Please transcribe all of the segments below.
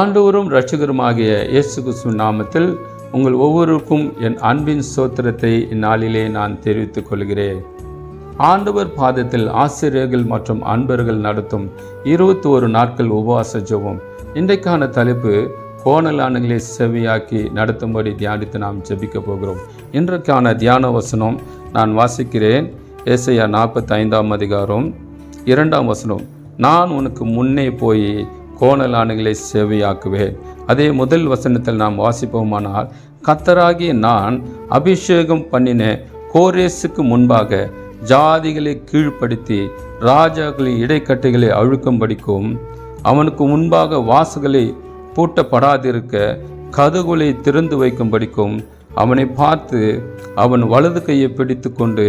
ஆண்டவரும் இரட்சகருமாகிய இயேசு கிறிஸ்து நாமத்தில் உங்கள் ஒவ்வொருக்கும் என் அன்பின் சோத்திரத்தை இந்நாளிலே நான் தெரிவித்துக் கொள்கிறேன். ஆண்டவர் பாதத்தில் ஆசிரியர்கள் மற்றும் அன்பர்கள் நடத்தும் இருபத்தி ஒரு நாட்கள் உபவாச ஜெபம். இன்றைக்கான தலைப்பு கோணலானுகளை செவியாக்கி நடத்தும்படி தியானித்து நாம் ஜெபிக்க போகிறோம். இன்றைக்கான தியான வசனம் நான் வாசிக்கிறேன். ஏசையா நாற்பத்தி ஐந்தாம் அதிகாரம் இரண்டாம் வசனம். நான் உனக்கு முன்னே போய் கோணலானுகளை சேவையாக்குவேன் அதே முதல் வசனத்தில் நாம் வாசிப்போமானால் கத்தராகிய நான் அபிஷேகம் பண்ணின கோரேசுக்கு முன்பாக ஜாதிகளை கீழ்ப்படுத்தி ராஜாக்களின் இடைக்கட்டைகளை அழுக்கும்படிக்கும் அவனுக்கு முன்பாக வாசுகளை பூட்டப்படாதிருக்க கதவுகளை திறந்து வைக்கும்படிக்கும் அவனை பார்த்து அவன் வலது கையை பிடித்து கொண்டு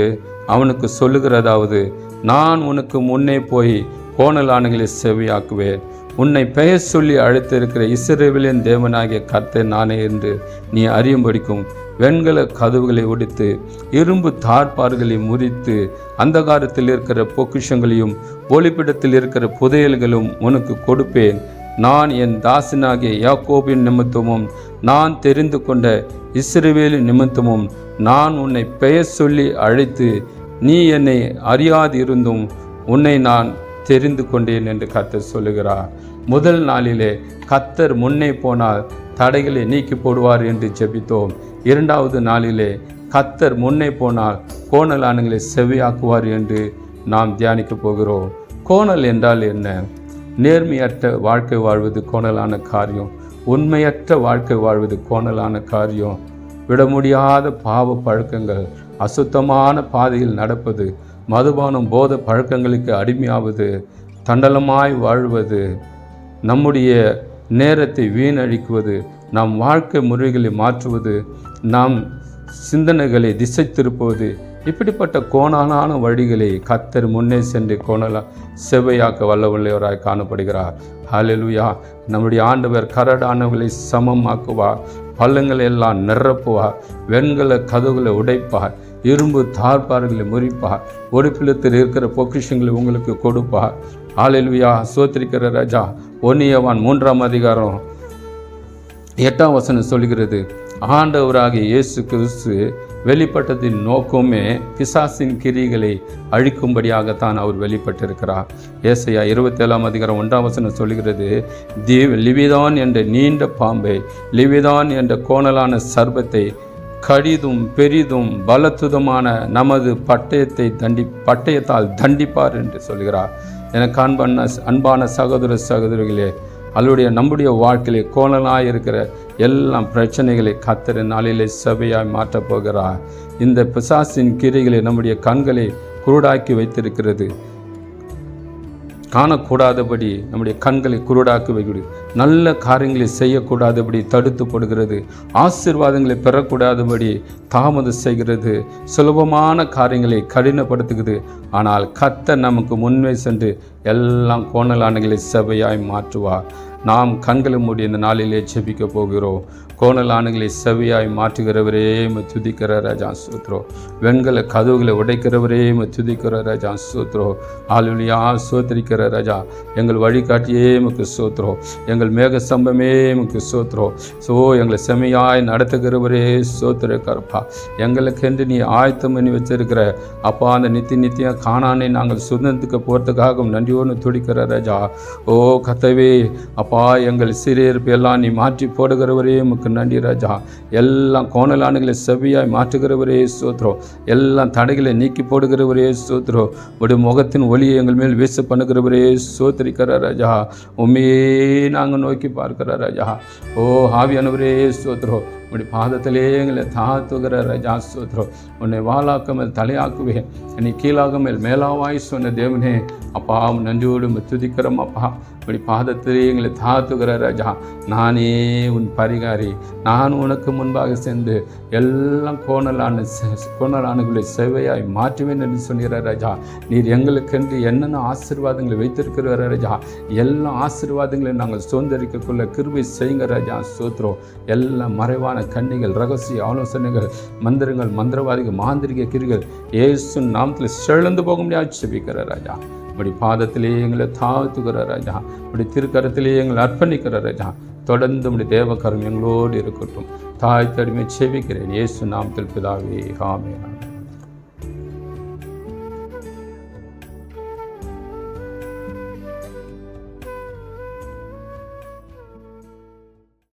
அவனுக்கு சொல்லுகிறதாவது நான் உனக்கு முன்னே போய் கோணலானுகளை செவியாக்குவேன். உன்னை பெயர் சொல்லி அழைத்திருக்கிற இஸ்ரேவேலின் தேவனாகிய கர்த்தர் நானே என்று நீ அறியும்படிக்கும் வெண்கல கதவுகளை ஒடித்து இரும்பு தார்பார்களை முறித்து அந்தகாரத்தில் இருக்கிற பொக்கிஷங்களையும் ஒளிப்பிடத்தில் இருக்கிற புதையல்களும் உனக்கு கொடுப்பேன். நான் என் தாசனாகிய யாக்கோபின் நிமித்தமும் நான் தெரிந்து கொண்ட இஸ்ரவேலின் நிமித்தமும் நான் உன்னை பெயர் சொல்லி அழைத்து நீ என்னை அறியாதிருந்தும் உன்னை நான் தெரிந்து கொண்டேன் என்று கத்தர் சொல்லுகிறார். முதல் நாளிலே கத்தர் முன்னே போனால் தடைகளை நீக்கி போடுவார் என்று ஜெபித்தோம். இரண்டாவது நாளிலே கத்தர் முன்னே போனால் கோணலானுங்களை செவியாக்குவார் என்று நாம் தியானிக்க போகிறோம். கோணல் என்றால் என்ன? நேர்மையற்ற வாழ்க்கை வாழ்வது கோணலான காரியம். உண்மையற்ற வாழ்க்கை வாழ்வது கோணலான காரியம். விட முடியாத பாவ பழக்கங்கள் அசுத்தமான பாதையில் நடப்பது மதுபானம் போத பழக்கங்களுக்கு அடிமையாவது தண்டலமாய் வாழ்வது நம்முடைய நேரத்தை வீணழிக்குவது நம் வாழ்க்கை முறைகளை மாற்றுவது நாம் சிந்தனைகளை திசை திருப்புவது இப்படிப்பட்ட கோணலான வழிகளை கத்தர் முன்னே சென்று கோணலா செவ்வையாக்க வல்லவல்லையவராய் காணப்படுகிறார். ஹலெலுயா நம்முடைய ஆண்டவர் கரடானவர்களை சமமாக்குவார் பள்ளங்களை எல்லாம் நிரப்புவார் வெண்கல கதவுகளை உடைப்பார். இரும்பு தார்பார்களை முறிப்பார் ஒடுப்பிலத்தில் இருக்கிற பொக்கிஷங்களை உங்களுக்கு கொடுப்பார் ஆளில்வியா சோத்திரிக்கிற ராஜா ஒன்னியவான் மூன்றாம் அதிகாரம் எட்டாம் வசனம் சொல்கிறது ஆண்டவராகிய இயேசு கிறிஸ்து வெளிப்பட்டதின் நோக்கமே பிசாசின் கிரிகளை அழிக்கும்படியாகத்தான் அவர் வெளிப்பட்டிருக்கிறார். ஏசையா இருபத்தேழாம் அதிகாரம் ஒன்றாம் வசனம் சொல்கிறது தீவ் லிவிதான் என்ற நீண்ட பாம்பை லிவிதான் என்ற கோணலான சர்பத்தை கடிதும் பெரிதும் பலத்துதமான நமது பட்டயத்தை தண்டி பட்டயத்தால் தண்டிப்பார் என்று சொல்கிறார். எனக்கு அன்பான அன்பான சகோதர சகோதரிகளே அவருடைய நம்முடைய வாழ்க்கையிலே கோணலாக இருக்கிற எல்லாம் பிரச்சனைகளை கத்திர நாளிலே சபையாய் மாற்றப் போகிறார். இந்த பிசாசின் கிரைகளை நம்முடைய கண்களை குருடாக்கி வைத்திருக்கிறது. காணக்கூடாதபடி நம்முடைய கண்களை குருடாக்கி வைக்கிறது நல்ல காரியங்களை செய்யக்கூடாதபடி தடுத்து போடுகிறது ஆசீர்வாதங்களை பெறக்கூடாதபடி தாமதம் செய்கிறது சுலபமான காரியங்களை கடினப்படுத்துகிறது. ஆனால் கத்த நமக்கு முன்வே சென்று எல்லாம் கோணலானங்களை செவையாய் மாற்றுவார். நாம் கண்களை மூடி இந்த நாளிலே செபிக்க போகிறோம். கோணலானுகளை செவியாய் மாற்றுகிறவரே துதிக்கிற ராஜா சூத்ரோ. வெண்கல கதவுகளை உடைக்கிறவரே துதிக்கிற ராஜா சூத்ரோ. ஆளுலியா சோத்திரிக்கிற ராஜா எங்கள் வழிகாட்டியே முக்கு சோத்ரோ. எங்கள் மேக சம்பமே முக்கு சோத்ரோ. சோ எங்களை செமையாய் நடத்துகிறவரே சோத்திர கருப்பா. எங்களுக்கென்று நீ ஆயத்தம் பண்ணி வச்சிருக்கிற அப்பா அந்த நித்தி நித்தியம் காணானை நாங்கள் சுதந்திரத்துக்கு போகிறதுக்காக நன்றியோன்னு துடிக்கிற ராஜா. ஓ கத்தவே அப்பா எங்கள் சிறியிருப்பு எல்லாம் நீ மாற்றி போடுகிறவரே உமக்கு நன்றி ராஜா. எல்லாம் கோணலானுகளை செவியாய் மாற்றுகிறவரே சூத்ரோ. எல்லாம் தடைகளை நீக்கி போடுகிறவரே சூத்ரோ. உடைய முகத்தின் ஒளியை எங்கள் மேல் வீச பண்ணுகிறவரே சோத்திரிக்கிற ராஜா. உண்மையே நாங்கள் நோக்கி பார்க்கிற ராஜா. ஓ ஹாவியானவரே சோத்ரோ. உடைய பாதத்திலே எங்களை தாத்துகிற ராஜா உன்னை வாளாக்க மேல் தலையாக்குவேன். என்னை கீழாக மேல் மேலாவாய் சொன்ன தேவனே. அப்பா நன்றியோடு துதிக்கிறோம் அப்பா. இப்படி பாதத்திலே எங்களை தாத்துகிற ராஜா நானே உன் பரிகாரி. நான் உனக்கு முன்பாக சென்று எல்லாம் கோணலான கோணலானுகளை சேவையாய் மாற்றுவேன் என்று சொன்னிற ராஜா. நீர் எங்களுக்கென்று என்னென்ன ஆசீர்வாதங்களை வைத்திருக்கிற ராஜா? எல்லா ஆசீர்வாதங்களையும் நாங்கள் சுதந்திரிக்கக்குள்ள கிருபை செய்யுங்க ராஜா சோத்ரோ எல்லாம் மறைவான கண்ணிகள் ரகசிய ஆலோசனைகள் மந்திரங்கள் மந்திரவாதிகள் மாந்திரிக கிரிகள் ஏசு நாமத்தில் செழுந்து போக முடியாது. செபிக்கிற ராஜா இப்படி பாதத்திலே எங்களை தாழ்த்துகிற ராஜா இப்படி திருக்கரத்திலே எங்களை அர்ப்பணிக்கிற ராஜா தொடர்ந்து உடைய தேவ எங்களோடு இருக்கட்டும். தாய் தடிமை செவிக்கிறேன் இயேசு நாமத்தில் பிதாவே ஆமென்.